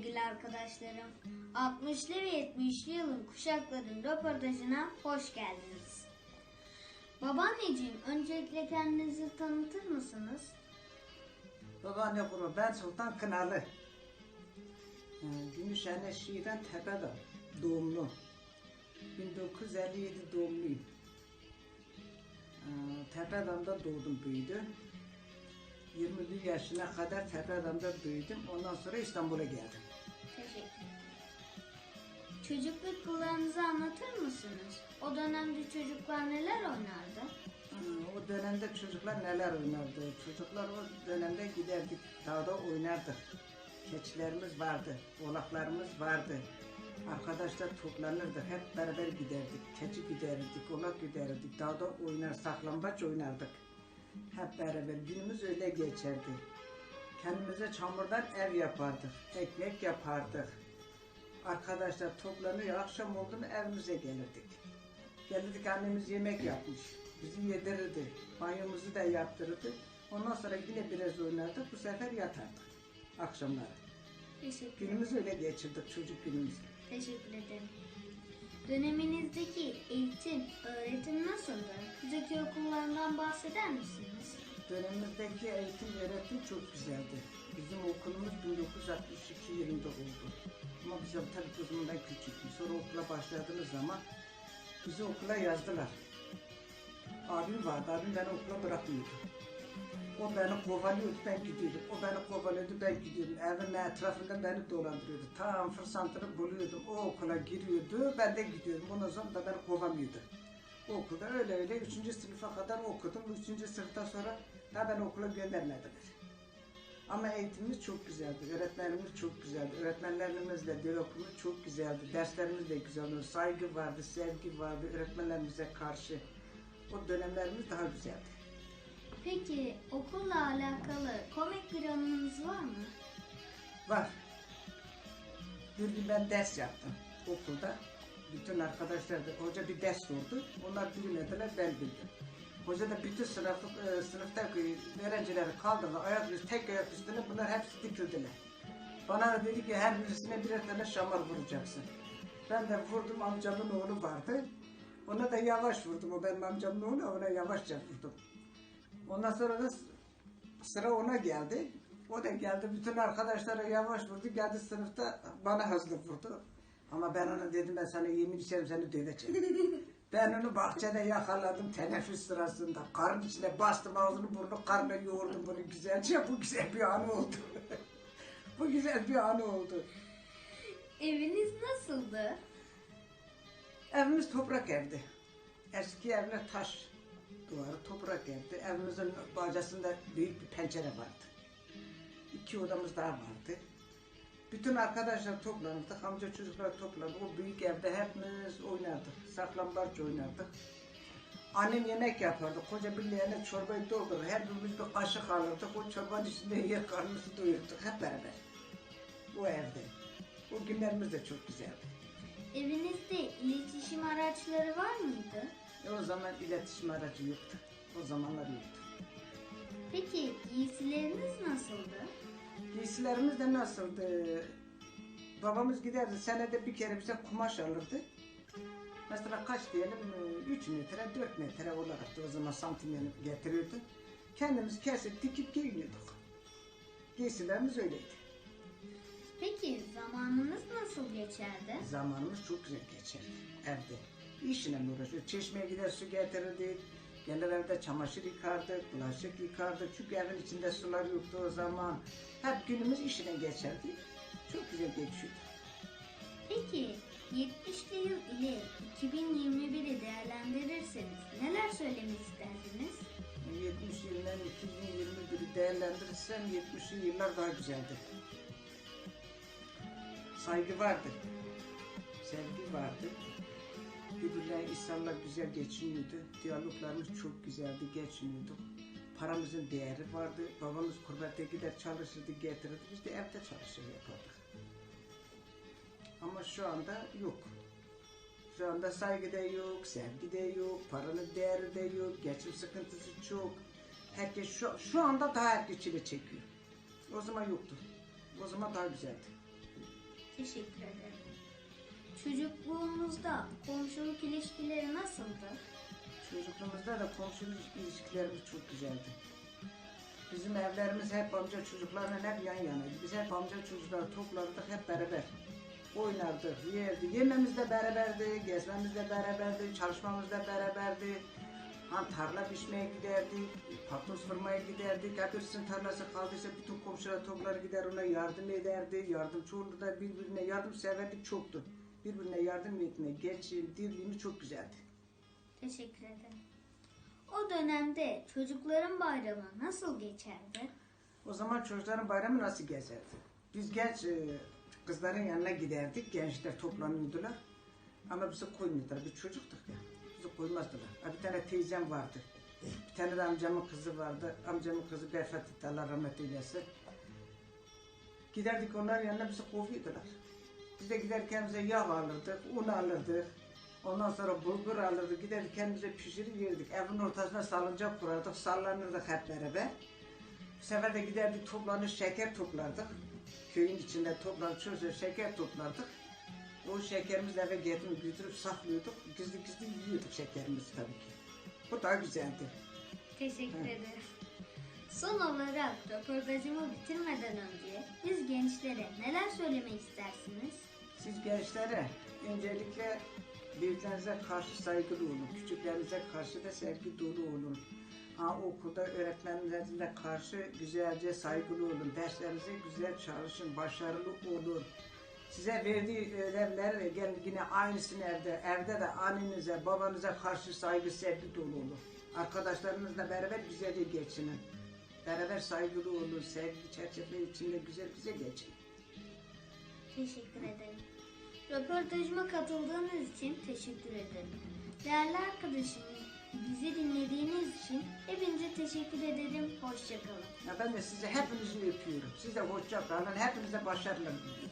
sevgili arkadaşlarım. 60'lı ve 70'li yılın kuşakların röportajına hoş geldiniz. Babaanneciğim öncelikle kendinizi tanıtır mısınız? Babaanne kuru ben Sultan Kınalı. Ee, Gümüşhane Şii'den Tepe'de doğumlu. 1957 doğumluyum. Ee, Tepe'dam'da doğdum büyüdüm. 21 yaşına kadar Tepe'dam'da büyüdüm. Ondan sonra İstanbul'a geldim. Teşekkür Çocukluk yıllarınızı anlatır mısınız? O dönemde çocuklar neler oynardı? O dönemde çocuklar neler oynardı? Çocuklar o dönemde giderdik, dağda oynardık. Keçilerimiz vardı, oğlaklarımız vardı. Arkadaşlar toplanırdık, hep beraber giderdik. Keçi giderdik, oğlak giderdik, dağda oynar, saklambaç oynardık. Hep beraber günümüz öyle geçerdi. Kendimize çamurdan ev yapardık, ekmek yapardık. Arkadaşlar toplanıyor, akşam oldu mu evimize gelirdik. Gelirdik annemiz yemek yapmış. Bizi yedirirdi. Banyomuzu da yaptırırdı. Ondan sonra yine biraz oynardık. Bu sefer yatardık. Akşamları. Teşekkür Günümüzü öyle geçirdik çocuk günümüzü. Teşekkür ederim. Döneminizdeki eğitim, öğretim nasıldı? Bizdeki okullarından bahseder misiniz? Dönemimizdeki eğitim öğretim çok güzeldi. Bizim okulumuz 1962 yılında oldu. Ama bizim tabii o zaman küçüktüm. Sonra okula başladığımız zaman bizi okula yazdılar. Abim vardı, abim beni okula bırakmıyordu. O beni kovalıyordu, ben gidiyordum. O beni kovalıyordu, ben gidiyordum. Evin etrafında beni dolandırıyordu. Tam fırsatını buluyordum. O okula giriyordu, ben de gidiyordum. Ondan sonra da beni kovamıyordu. Okulda öyle öyle üçüncü sınıfa kadar okudum. Üçüncü sınıftan sonra da beni okula göndermediler. Ama eğitimimiz çok güzeldi. Öğretmenlerimiz çok güzeldi. Öğretmenlerimizle diyalogumuz çok güzeldi. Derslerimiz de güzeldi. Saygı vardı, sevgi vardı öğretmenlerimize karşı. O dönemlerimiz daha güzeldi. Peki okulla alakalı komik bir anınız var mı? Var. Bir gün ben ders yaptım okulda. Bütün arkadaşlar da hoca bir ders sordu. Onlar bilmediler, ben bildim. Hoca da bütün sınıf, e, sınıftaki öğrencileri kaldırdı. Ayak üstü, tek ayak üstüne bunlar hepsi dikildiler. Bana dedi ki her birisine birer tane şamar vuracaksın. Ben de vurdum amcamın oğlu vardı. Ona da yavaş vurdum. O benim amcamın oğlu ona yavaşça vurdum. Ondan sonra da sıra ona geldi. O da geldi bütün arkadaşlara yavaş vurdu. Geldi sınıfta bana hızlı vurdu. Ama ben ona dedim ben sana yemin içerim seni döveceğim. ben onu bahçede yakaladım teneffüs sırasında. Karın içine bastım ağzını burnunu karnına yoğurdum bunu güzelce. Bu güzel bir anı oldu. Bu güzel bir anı oldu. Eviniz nasıldı? Evimiz toprak evdi. Eski evler taş duvarı toprak evdi. Evimizin bacasında büyük bir pencere vardı. İki odamız daha vardı. Bütün arkadaşlar toplanırdık, amca çocuklar toplandı. O büyük evde hepimiz oynardık. Saklambaç oynardık. Annem yemek yapardı. Koca bir leğene çorbayı doldurur. Her birimiz bir kaşık alırdık. O çorbanın içinde yer karnımızı doyurduk hep beraber. O evde. O günlerimiz de çok güzeldi. Evinizde iletişim araçları var mıydı? E o zaman iletişim aracı yoktu. O zamanlar yoktu. Peki giysileriniz nasıldı? Giysilerimiz de nasıldı? Babamız giderdi senede bir kere bize kumaş alırdı. Mesela kaç diyelim 3 metre 4 metre olarak da o zaman santim yani getiriyordu. Kendimiz kesip dikip giyiniyorduk. Giysilerimiz öyleydi. Peki zamanınız nasıl geçerdi? Zamanımız çok güzel geçerdi evde. İşine uğraşıyor. Çeşmeye gider su getirirdik. Gelir evde çamaşır yıkardık, bulaşık yıkardık. Çünkü evin içinde sular yoktu o zaman. Hep günümüz işine geçerdi. Çok güzel geçiyordu. Peki 70'li yıl ile 2021'i değerlendirirseniz neler söylemek isterdiniz? 70 yıldan 2021'i değerlendirirsem 70'li yıllar daha güzeldi. Saygı vardı. Sevgi vardı. Birbirlerine insanlar güzel geçiniyordu. Diyaloglarımız çok güzeldi, geçiniyorduk. Paramızın değeri vardı. Babamız kurbette gider çalışırdı, getirirdi. Biz de evde çalışır yapardık. Ama şu anda yok. Şu anda saygı da yok, sevgi de yok, paranın değeri de yok, geçim sıkıntısı çok. Herkes şu, şu anda daha herkes çekiyor. O zaman yoktu. O zaman daha güzeldi. Teşekkür ederim. Çocukluğunuzda komşuluk ilişkileri nasıldı? Çocukluğumuzda da komşuluk ilişkilerimiz çok güzeldi. Bizim evlerimiz hep amca çocuklarla hep yan yanaydı. Biz hep amca çocukları toplardık hep beraber. Oynardık, yerdik. Yememiz de beraberdi, gezmemiz de beraberdi, çalışmamız da beraberdi. Ha, tarla biçmeye giderdik, patlos fırmaya giderdik. Birisinin tarlası kaldıysa bütün komşular toplar gider ona yardım ederdi. Yardımcı oldu da birbirine yardımseverlik çoktu. Birbirine yardım etme, geçim, dirliğimiz çok güzeldi. Teşekkür ederim. O dönemde çocukların bayramı nasıl geçerdi? O zaman çocukların bayramı nasıl geçerdi? Biz genç e, kızların yanına giderdik, gençler toplanıyordular. Ama bizi koymuyordular, biz çocuktuk ya. Bizi koymazdılar. Ha, bir tane teyzem vardı. Bir tane de amcamın kızı vardı. Amcamın kızı etti, Allah rahmet eylesin. Giderdik onların yanına bizi kovuyordular. Biz de giderken bize yağ alırdık, un alırdık. Ondan sonra bulgur alırdık, giderdik kendimize pişirir yerdik. Evin ortasına salıncak kurardık, sallanırdık hep beraber. Bu sefer de giderdik toplanır şeker toplardık. Köyün içinde toplanıp çözür şeker toplardık. O şekerimizi eve getirip götürüp saklıyorduk. Gizli gizli yiyorduk şekerimizi tabii ki. Bu daha güzeldi. Teşekkür ederim. Son olarak röportajımı bitirmeden önce biz gençlere neler söylemek istersiniz? Siz gençlere öncelikle büyüklerinize karşı saygılı olun. Küçüklerinize karşı da sevgi dolu olun. Ha, okulda öğretmenlerine karşı güzelce saygılı olun. Derslerinize güzel çalışın, başarılı olun. Size verdiği ödevler gel yine aynısını evde. Evde de annenize, babanıza karşı saygı, sevgi dolu olun. Arkadaşlarınızla beraber güzelce geçinin. Beraber saygılı olun, sevgi çerçeve içinde güzel güzel geçin. Teşekkür ederim. Röportajıma katıldığınız için teşekkür ederim. Değerli arkadaşım, bizi dinlediğiniz için hepinize teşekkür ederim. Hoşçakalın. Ya ben de sizi hepinizi öpüyorum. Size hoşça kalın. Hepinize başarılar diliyorum.